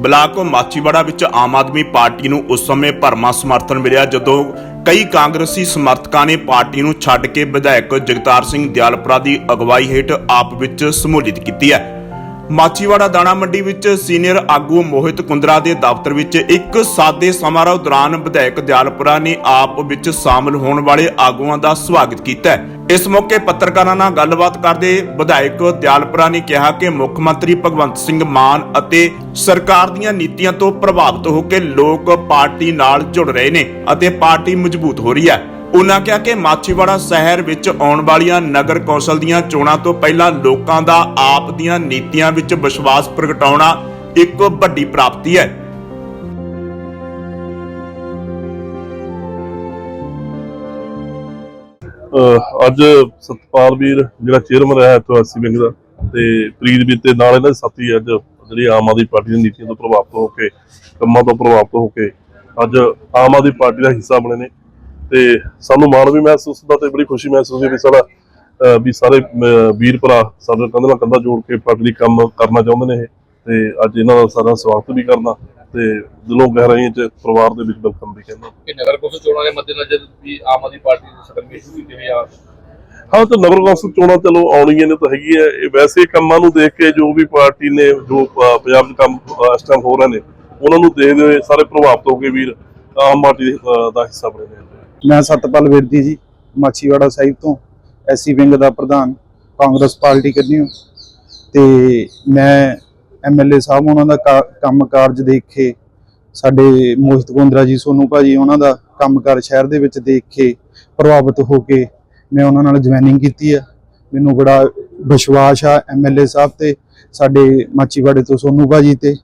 Block Machhiwara ਵਿੱਚ Aam Aadmi party ਨੂੰ ਉਸ ਸਮੇਂ ਭਰਮਾ ਸਮਰਥਨ ਮਿਲਿਆ, ਜਦੋਂ ਕਈ ਕਾਂਗਰਸੀ ਸਮਰਥਕਾਂ ਨੇ ਪਾਰਟੀ ਨੂੰ ਛੱਡ ਕੇ ਵਿਧਾਇਕ ਜਗਤਾਰ ਸਿੰਘ ਦਿਆਲਪੁਰਾ ਦੀ ਅਗਵਾਈ ਹੇਠ ਆਪ ਵਿੱਚ ਸਮੂਲਿਤ ਕੀਤੀ ਹੈ। ਮਾਚੀਵਾੜਾ ਦਾਣਾ ਮੰਡੀ ਵਿੱਚ ਸੀਨੀਅਰ ਆਗੂ ਮੋਹਿਤ ਕੁੰਦਰਾ ਦੇ ਦਫ਼ਤਰ ਵਿੱਚ ਇੱਕ ਸਾਦੇ ਸਮਾਰੋਹ ਦੌਰਾਨ ਵਿਧਾਇਕ ਦਿਆਲਪੁਰਾ ਨੇ ਆਪ ਵਿੱਚ ਸ਼ਾਮਲ ਹੋਣ ਵਾਲੇ ਆਗੂਆਂ ਦਾ ਸਵਾਗਤ ਕੀਤਾ ਇਸ ਮੌਕੇ ਪੱਤਰਕਾਰਾਂ ਨਾਲ ਗੱਲਬਾਤ ਕਰਦੇ ਵਿਧਾਇਕ ਦਿਆਲਪੁਰਾ ਨੇ ਕਿਹਾ ਕਿ ਮੁੱਖ ਮੰਤਰੀ ਭਗਵੰਤ ਸਿੰਘ ਮਾਨ ਅਤੇ ਸਰਕਾਰ ਦੀਆਂ ਨੀਤੀਆਂ ਤੋਂ ਪ੍ਰਭਾਵਿਤ ਹੋ ਕੇ ਲੋਕ ਪਾਰਟੀ ਨਾਲ ਜੁੜ ਰਹੇ ਨੇ ਅਤੇ ਪਾਰਟੀ ਮਜ਼ਬੂਤ ਹੋ ਰਹੀ ਹੈ। ਉਨ੍ਹਾਂ ਕਿਹਾ ਕਿ ਮਾਛੀਵਾੜਾ ਸ਼ਹਿਰ ਵਿੱਚ ਆਉਣ ਵਾਲੀਆਂ ਨਗਰ ਕੌਂਸਲ ਦੀਆਂ ਚੋਣਾਂ ਤੋਂ ਪਹਿਲਾਂ ਲੋਕਾਂ ਦਾ ਆਪ ਦੀਆਂ ਨੀਤੀਆਂ ਵਿੱਚ ਵਿਸ਼ਵਾਸ ਪ੍ਰਗਟਾਉਣਾ ਇੱਕ ਵੱਡੀ ਪ੍ਰਾਪਤੀ ਹੈ। ਅੱਜ ਸਤਪਾਲ ਵੀਰ, ਜਿਹੜਾ ਚੇਅਰਮੈਨ ਰਿਹਾ ਇੱਥੋਂ ਐਸਸੀ ਦਾ, ਤੇ ਪ੍ਰੀਤ ਵੀਰ ਤੇ ਨਾਲ ਇਹਨਾਂ ਦੇ ਸਾਥੀ ਅੱਜ ਜਿਹੜੀ ਆਮ ਆਦਮੀ ਪਾਰਟੀ ਦੀਆਂ ਨੀਤੀਆਂ ਤੋਂ ਪ੍ਰਭਾਵਿਤ ਹੋ ਕੇ, ਕੰਮਾਂ ਤੋਂ ਪ੍ਰਭਾਵਿਤ ਹੋ ਕੇ ਅੱਜ ਆਮ ਆਦਮੀ ਪਾਰਟੀ ਦਾ ਹਿੱਸਾ ਬਣੇ ਨੇ। ਤੇ ਸਾਨੂੰ ਮਾਣ ਵੀ ਮਹਿਸੂਸ ਹੁੰਦਾ ਤੇ ਬੜੀ ਖੁਸ਼ੀ ਮਹਿਸੂਸ ਹੋਈ ਵੀ ਸਾਡਾ ਵੀ ਸਾਰੇ ਵੀਰ ਭਰਾ ਸਾਡੇ ਕੰਧ ਨਾਲ ਕੰਧਾ ਜੋੜ ਕੇ ਪਾਰਟੀ ਲਈ ਕੰਮ ਕਰਨਾ ਚਾਹੁੰਦੇ ਨੇ ਇਹ। ਤੇ ਅੱਜ ਇਹਨਾਂ ਦਾ ਸਾਰਾ ਸਵਾਗਤ ਵੀ ਕਰਨਾ। ਤੇ ਦਿਲੋਂ ਗਹਿਰਾਈਆਂ ਚ ਪਰਿਵਾਰ ਦੇ ਵਿੱਚ ਵੈਲਕਮ ਵੀ ਕਰਨਾ ਕਿ ਨਗਰ ਕੌਂਸਲ ਚੋਣਾਂ ਦੇ ਮੱਦੇਨਜ਼ਰ ਵੀ ਆਮ ਆਦਮੀ ਪਾਰਟੀ ਦੇ ਸਕਰਮੀ ਸ਼ੁਰੂ ਕੀਤੇ ਹੋਏ ਆ? ਹਾਂ ਤੇ ਨਗਰ ਕੌਂਸਲ ਚੋਣਾਂ ਚਲੋ ਆਉਣੀਆਂ ਨੇ ਤਾਂ ਹੈਗੀ ਹੈ ਇਹ ਵੈਸੇ ਕੰਮਾਂ ਨੂੰ ਦੇਖ ਕੇ ਜੋ ਵੀ ਪਾਰਟੀ ਨੇ ਜੋ ਪੰਜਾਬ 'ਚ ਕੰਮ ਇਸ ਟਾਈਮ ਹੋ ਰਹੇ ਨੇ ਉਹਨਾਂ ਨੂੰ ਦੇਖਦੇ ਹੋਏ ਸਾਰੇ ਪ੍ਰਭਾਵਿਤ ਹੋ ਕੇ ਵੀਰ ਆਮ ਪਾਰਟੀ ਦਾ ਹਿੱਸਾ ਬਣੇ ਨੇ। ਮੈਂ ਸਤਪਾਲ ਵਿਰਦੀ ਜੀ ਮਾਛੀਵਾੜਾ ਸਾਹਿਬ ਤੋਂ ਐਸਸੀ ਵਿੰਗ ਦਾ ਪ੍ਰਧਾਨ ਕਾਂਗਰਸ ਪਾਰਟੀ ਕਰਨੀ ਤੇ ਮੈਂ ਐਮਐਲਏ ਸਾਹਿਬ ਉਹਨਾਂ ਦਾ ਕੰਮ ਕਾਰਜ ਦੇਖ ਕੇ, ਸਾਡੇ ਮੋਹਿਤ ਗੋਂਦਰਾ ਜੀ ਸੋਨੂ ਭਾਜੀ ਉਹਨਾਂ ਦਾ ਕੰਮਕਾਰ ਸ਼ਹਿਰ ਦੇ ਵਿੱਚ ਦੇਖ ਕੇ ਪ੍ਰਭਾਵਿਤ ਹੋ ਕੇ ਮੈਂ ਉਹਨਾਂ ਨਾਲ ਜੁਆਇਨਿੰਗ ਕੀਤੀ ਆ। ਮੈਨੂੰ ਬੜਾ ਵਿਸ਼ਵਾਸ ਆ ਐਮਐਲਏ ਸਾਹਿਬ ਤੇ, ਸਾਡੇ ਮਾਚੀਵਾੜੇ ਤੋਂ ਸੋਨੂ ਭਾਜੀ ਤੇ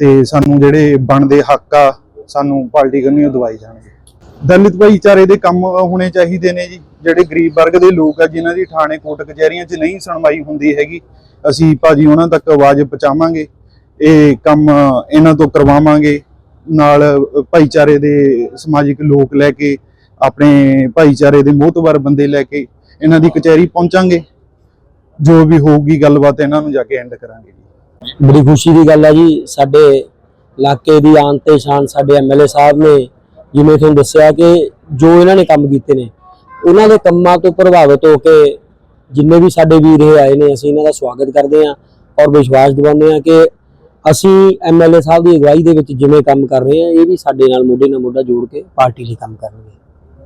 ਤੇ ਸਾਨੂੰ ਜਿਹੜੇ ਬਣਦੇ ਹੱਕ ਆ, ਸਾਨੂੰ ਪਾਰਟੀ ਕਰਨੀ ਦਵਾਈ ਜਾਣਗੇ। ਦਲਿਤ ਭਾਈਚਾਰੇ ਦੇ ਕੰਮ ਹੋਣੇ ਚਾਹੀਦੇ ਨੇ ਜੀ। ਜਿਹੜੇ ਗਰੀਬ ਵਰਗ ਦੇ ਲੋਕ ਆ, ਜਿਨ੍ਹਾਂ ਦੀ ਥਾਣੇ ਕੋਟ ਕਚਹਿਰੀਆਂ 'ਚ ਨਹੀਂ ਸੁਣਵਾਈ ਹੁੰਦੀ ਹੈਗੀ ਅਸੀਂ ਭਾਜੀ ਉਹਨਾਂ ਤੱਕ ਆਵਾਜ਼ ਪਹੁੰਚਾਵਾਂਗੇ, ਇਹ ਕੰਮ ਇਹਨਾਂ ਤੋਂ ਕਰਵਾਵਾਂਗੇ, ਨਾਲ ਭਾਈਚਾਰੇ ਦੇ ਸਮਾਜਿਕ ਲੋਕ ਲੈ ਕੇ, ਆਪਣੇ ਭਾਈਚਾਰੇ ਦੇ ਮੋਹਤਵਰ ਬੰਦੇ ਲੈ ਕੇ ਇਹਨਾਂ ਦੀ ਕਚਹਿਰੀ ਪਹੁੰਚਾਂਗੇ। ਜੋ ਵੀ ਹੋਊਗੀ ਗੱਲਬਾਤ ਇਹਨਾਂ ਨੂੰ ਜਾ ਕੇ ਐਂਡ ਕਰਾਂਗੇ ਜੀ। ਬੜੀ ਖੁਸ਼ੀ ਦੀ ਗੱਲ ਹੈ ਜੀ, ਸਾਡੇ ਇਲਾਕੇ ਦੀ ਆਨ ਤੇ ਸ਼ਾਨ ਸਾਡੇ ਐਮਐਲਏ ਸਾਹਿਬ ਨੇ ਜਿਵੇਂ ਤੁਹਾਨੂੰ ਦੱਸਿਆ ਕਿ ਜੋ ਇਹਨਾਂ ਨੇ ਕੰਮ ਕੀਤੇ ਨੇ, ਉਹਨਾਂ ਦੇ ਕੰਮਾਂ ਤੋਂ ਪ੍ਰਭਾਵਿਤ ਹੋ ਕੇ ਜਿੰਨੇ ਵੀ ਸਾਡੇ ਵੀਰ ਇਹ ਆਏ ਨੇ, ਅਸੀਂ ਇਹਨਾਂ ਦਾ ਸਵਾਗਤ ਕਰਦੇ ਹਾਂ ਔਰ ਵਿਸ਼ਵਾਸ ਦਿਵਾਉਂਦੇ ਹਾਂ ਕਿ ਅਸੀਂ ਐਮਐਲਏ ਸਾਹਿਬ ਦੀ ਅਗਵਾਈ ਦੇ ਵਿੱਚ ਜਿਵੇਂ ਕੰਮ ਕਰ ਰਹੇ ਹਾਂ, ਇਹ ਵੀ ਸਾਡੇ ਨਾਲ ਮੋਢੇ ਨਾਲ ਮੋਢਾ ਜੋੜ ਕੇ ਪਾਰਟੀ ਲਈ ਕੰਮ ਕਰਨਗੇ।